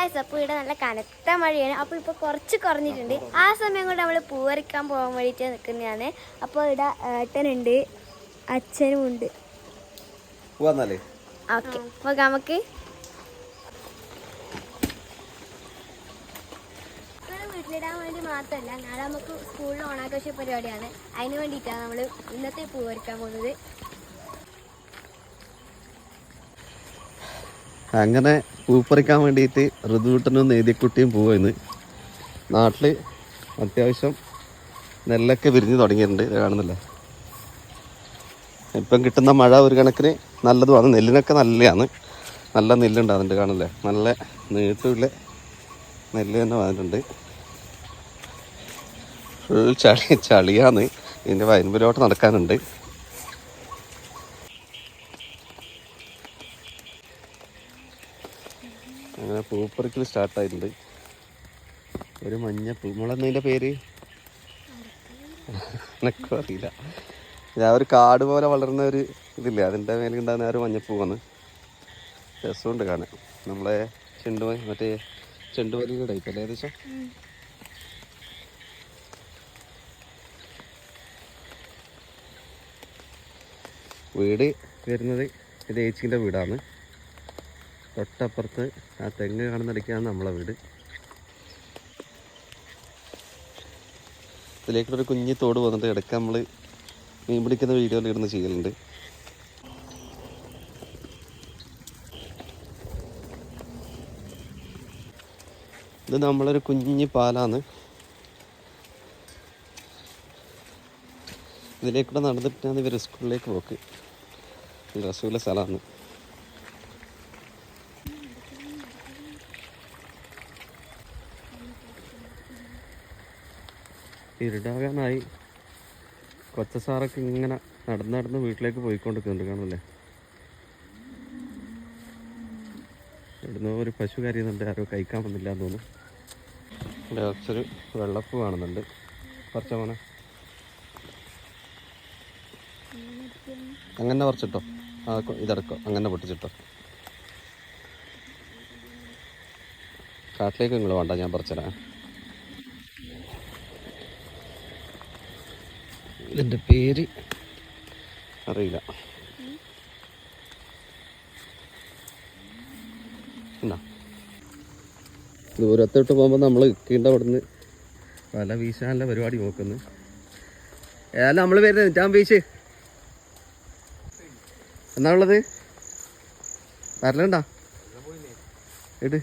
Guys അപ്പോൾ ഇവിടെ നല്ല കനത്ത മഴയാണ്. അപ്പോൾ ഇപ്പോൾ കുറച്ച് കുറഞ്ഞിട്ടുണ്ട്. ആ സമയം കൊണ്ട് നമ്മൾ പൂവറിക്കാൻ പോകാൻ വേണ്ടിയിട്ട് നിൽക്കുന്നതാണ്. അപ്പോൾ ഇവിടെ ഏട്ടനുണ്ട്. അച്ഛനും ഉണ്ട്. ഓക്കെ. അപ്പോൾ നമുക്ക്. വീട്ടിലിടാൻ വേണ്ടി മാത്രമല്ല നാളെ നമുക്ക് സ്കൂളിൽ ഓണാഘോഷ പരിപാടിയാണ്. അതിന് വേണ്ടിയിട്ടാണ് നമ്മൾ ഇന്നത്തെ പൂവറിക്കാൻ പോകുന്നത്. അങ്ങനെ പൂപ്പറിക്കാൻ വേണ്ടിയിട്ട് ഋതുവിട്ടനും നേതിക്കുട്ടിയും പോവുമെന്ന് നാട്ടിൽ അത്യാവശ്യം നെല്ലൊക്കെ വിരിഞ്ഞ് തുടങ്ങിയിട്ടുണ്ട് ഇത് കാണുന്നില്ല? ഇപ്പം കിട്ടുന്ന മഴ ഒരു കണക്കിന് നല്ലതുമാണ്. നെല്ലിനൊക്കെ നല്ലതാണ് നല്ല നെല്ലുണ്ട് അതിന്റെ കാണില്ലേ നല്ല നീട്ടുള്ള നെല്ല് തന്നെ വന്നിട്ടുണ്ട്. ഫുൾ ചളി ചളിയാണ്. ഇതിന്റെ വയൻപുരോട്ട് നടക്കാനുണ്ട്. പൂപ്പറിക്കൽ സ്റ്റാർട്ടായിട്ടുണ്ട് ഒരു മഞ്ഞ പൂ. നമ്മളെന്നതിന്റെ പേര്? എനക്കും അറിയില്ല. ഞാൻ ഒരു കാട് പോലെ വളർന്ന ഒരു ഇതില്ലേ? അതിന്റെ മേലെ ഉണ്ടാകുന്ന ആ ഒരു മഞ്ഞപ്പൂവാണ് രസമുണ്ട് കാണാൻ. നമ്മളെ ചെണ്ടുമല്ലി മറ്റേ ചെണ്ടുമല്ലിയുടെ ടൈപ്പ് അല്ലേ ഏകദേശം? വീട് വരുന്നത് ഇത് ഏച്ചിന്റെ വീടാണ്. തൊട്ടപ്പുറത്ത് ആ തെങ്ങ് കാണുന്നിടയ്ക്കാണ് നമ്മളെ വീട്. ഇതിലേക്കൊരു കുഞ്ഞി തോട് വന്നിട്ട് ഇടയ്ക്ക് നമ്മൾ മീൻ പിടിക്കുന്ന വീഡിയോയിൽ ഇരുന്ന് ചെയ്യലുണ്ട്. ഇത് നമ്മളൊരു കുഞ്ഞി പാലാണ്. ഇതിലേക്കൂടെ നടന്നിട്ടാണ് ഇവർ സ്കൂളിലേക്ക് പോക്ക്. രസമുള്ള സ്ഥലമാണ്. ഇരുടാകാനായി കൊച്ച സാറൊക്കെ ഇങ്ങനെ നടന്ന് നടന്ന് വീട്ടിലേക്ക് പോയിക്കൊണ്ടിരിക്കുന്നുണ്ട് കാണല്ലേ ഇവിടുന്ന് ഒരു പശു കരയുന്നുണ്ട് ആരോ കഴിക്കാൻ വന്നില്ല എന്ന് തോന്നുന്നു. ഇവിടെ കുറച്ചൊരു വെള്ളപ്പ് കാണുന്നുണ്ട്. കുറച്ച മോനെ? അങ്ങനെ കുറച്ചിട്ടോ? ആ ഇതെടുക്കോ. അങ്ങനെ പൊട്ടിച്ചിട്ടോ? കാട്ടിലേക്ക് നിങ്ങൾ വേണ്ട ഞാൻ പറിച്ചരാം ഇതിന്റെ പേര്? അറിയില്ല. എന്നാ? ദൂരത്തോട്ട് പോകുമ്പോൾ നമ്മൾ ഇക്കേണ്ട അവിടുന്ന്. വല വീശാനുള്ള പരിപാടി നോക്കുന്നു. ഏതായാലും നമ്മൾ വരുന്നത് ഞാൻ വീശ്. എന്നാ ഉള്ളത്? വരലുണ്ടാ? ഇട്.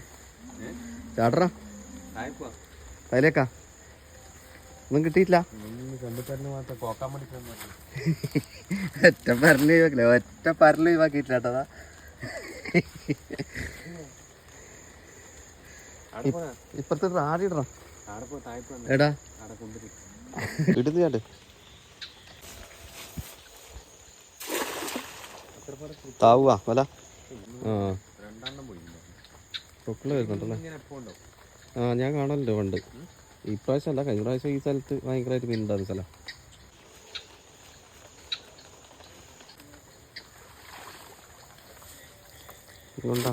ചാടറാ. അതിലേക്കാ ഒന്നും കിട്ടിയിട്ടില്ല. ഒറ്റ പരൽ ഒഴിവാക്കില്ല. ഒറ്റ പരൽ ഒഴിവാക്കിയിട്ടില്ല കേട്ടതാ ഇപ്പുറത്തെ ആടി ഇടണം. എടാ. ഇടുന്നു കണ്ട്. താവുക വല. ആ. പൊക്കിൾ വരുന്നുണ്ടല്ലേ? ആ ഞാൻ കാണലുണ്ട് പണ്ട് ഇപ്രാവശ്യം അല്ല കഴിഞ്ഞ പ്രാവശ്യം ഈ സ്ഥലത്ത് ഭയങ്കരമായിട്ട് മീനുണ്ടാകുന്ന സ്ഥലം. ഇതുകൊണ്ടാ.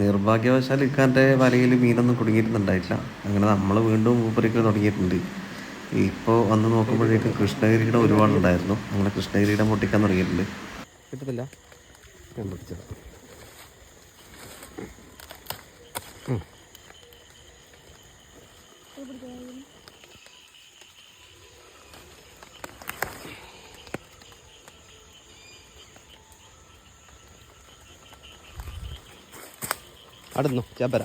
നിർഭാഗ്യവശാൽ ഇക്കാന്റെ വലയിൽ മീനൊന്നും കുടുങ്ങിയിട്ടുണ്ടായിട്ടില്ല. അങ്ങനെ നമ്മൾ വീണ്ടും മൂപ്പറിക്കൽ തുടങ്ങിയിട്ടുണ്ട്. ഇപ്പോൾ വന്ന് നോക്കുമ്പോഴേക്കും കൃഷ്ണഗിരിയുടെ ഒരുപാടുണ്ടായിരുന്നു. അങ്ങനെ കൃഷ്ണഗിരിയുടെ പൊട്ടിക്കാൻ തുടങ്ങിയിട്ടുണ്ട്. കിട്ടത്തില്ല. ഞാൻ അടുന്നു ചേപ്പര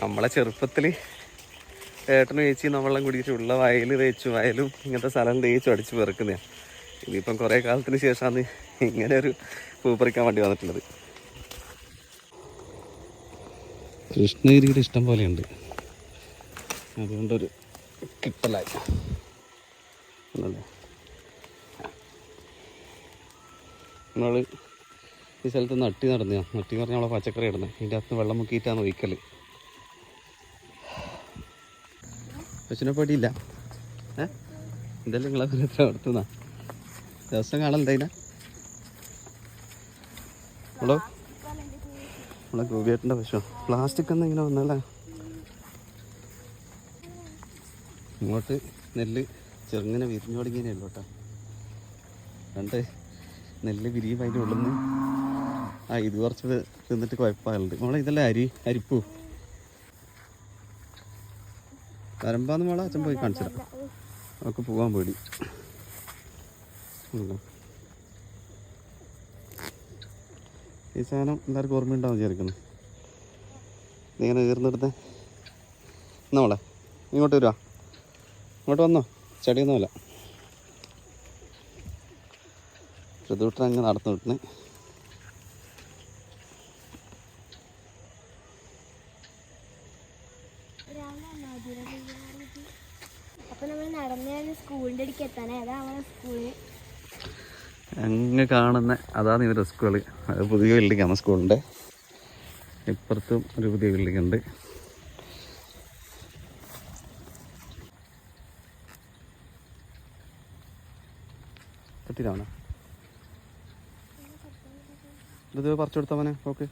നമ്മളെ ചെറുപ്പത്തിൽ ഏട്ടനും ചേച്ചി നമ്മളെല്ലാം കുടിച്ചിട്ട് ഉള്ള വയൽ തേച്ചു വയലും ഇങ്ങനത്തെ സ്ഥലം തേച്ചു അടിച്ചു പെറുക്കുന്നതാണ് ഇതിപ്പം കുറേ കാലത്തിന് ശേഷമാണ് ഇങ്ങനെ ഒരു പൂപ്പറിക്കാൻ വേണ്ടി വന്നിട്ടുള്ളത്. കൃഷ്ണഗിരിയുടെ ഇഷ്ടം പോലെയുണ്ട്. അതുകൊണ്ടൊരു കിട്ടലായി. ആണല്ലേ നമ്മൾ ഈ സ്ഥലത്ത് നട്ടി നടന്നു നട്ടി എന്ന് പറഞ്ഞാൽ നമ്മളെ പച്ചക്കറി ഇടുന്നത് ഇതിന്റെ അകത്ത് വെള്ളം മുക്കിയിട്ടാണ് ഒഴിക്കൽ പശുവിനെ പടിയില്ല. ഏ? എന്തെല്ലാം നിങ്ങളെ എത്ര അടുത്തുന്നാ ദിവസം കാണലുണ്ടതിനാ ഹലോ? നമ്മളെ ഗോപിയേട്ടന്റെ പശു പ്ലാസ്റ്റിക് ഒന്നും ഇങ്ങനെ വന്നല്ലേ? ഇങ്ങോട്ട് നെല്ല് ചെറുങ്ങനെ വിരിഞ്ഞു തുടങ്ങിയേ ഉള്ളൂ കേട്ടോ. രണ്ട് നെല്ല് വിരിയും അതിന്റെ ഉള്ളിൽ നിന്ന് ആ ഇത് കുറച്ച് തിന്നിട്ട് കുഴപ്പമായുണ്ട് മോളെ ഇതല്ലേ അരി അരിപ്പൂ? വരമ്പാന്ന് മോളെ അച്ഛൻ പോയി കാണിച്ചിടാം അവൾക്ക് പോകാൻ പേടി. ഈ സാധനം എല്ലാവർക്കും ഓർമ്മയുണ്ടാവും വിചാരിക്കുന്നു. ഇങ്ങനെ ഈർന്നെടുത്ത് എന്നാ മോളെ ഇങ്ങോട്ട് വരുവാ. ഇങ്ങോട്ട് വന്നോ? ചെടിയൊന്നുമില്ല. ഋതുവിട്ടൻ അങ്ങ് നടന്നു വിട്ടിന് അങ്ങ് കാണുന്ന അതാണ് ഇവരുടെ സ്കൂൾ. അത് പുതിയ ബിൽഡിംഗ് ആണ് സ്കൂളിന്റെ ഇപ്പുറത്തും ഒരു പുതിയ ബിൽഡിംഗ് ഉണ്ട്. പറ്റിയിലാവണ ഇത് പറിച്ചു കൊടുത്തവനെ ഓക്കെ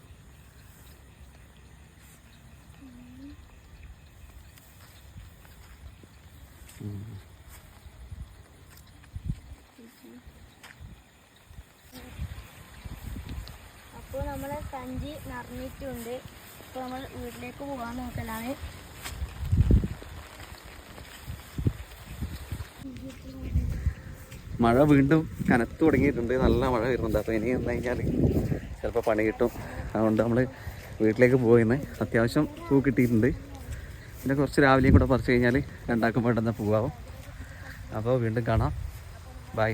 അപ്പോൾ നമ്മളെ സഞ്ചി നിറഞ്ഞിട്ടുണ്ട്. അപ്പോൾ നമ്മൾ വീട്ടിലേക്ക് പോകാൻ നോക്കലാണ്. മഴ വീണ്ടും കനത്തു തുടങ്ങിയിട്ടുണ്ട്. നല്ല മഴ വരുന്നുണ്ട്. അപ്പോൾ ഇനി എന്ന് കഴിഞ്ഞാൽ ചിലപ്പോൾ പണി കിട്ടും. അതുകൊണ്ട് നമ്മൾ വീട്ടിലേക്ക് പോയിന്ന്. അത്യാവശ്യം പൂ കിട്ടിയിട്ടുണ്ട്. പിന്നെ കുറച്ച് രാവിലെയും കൂടെ പറിച്ചു കഴിഞ്ഞാൽ രണ്ടാക്കും വേണ്ടുന്ന പൂവാവും. അപ്പോൾ വീണ്ടും കാണാം. ബൈ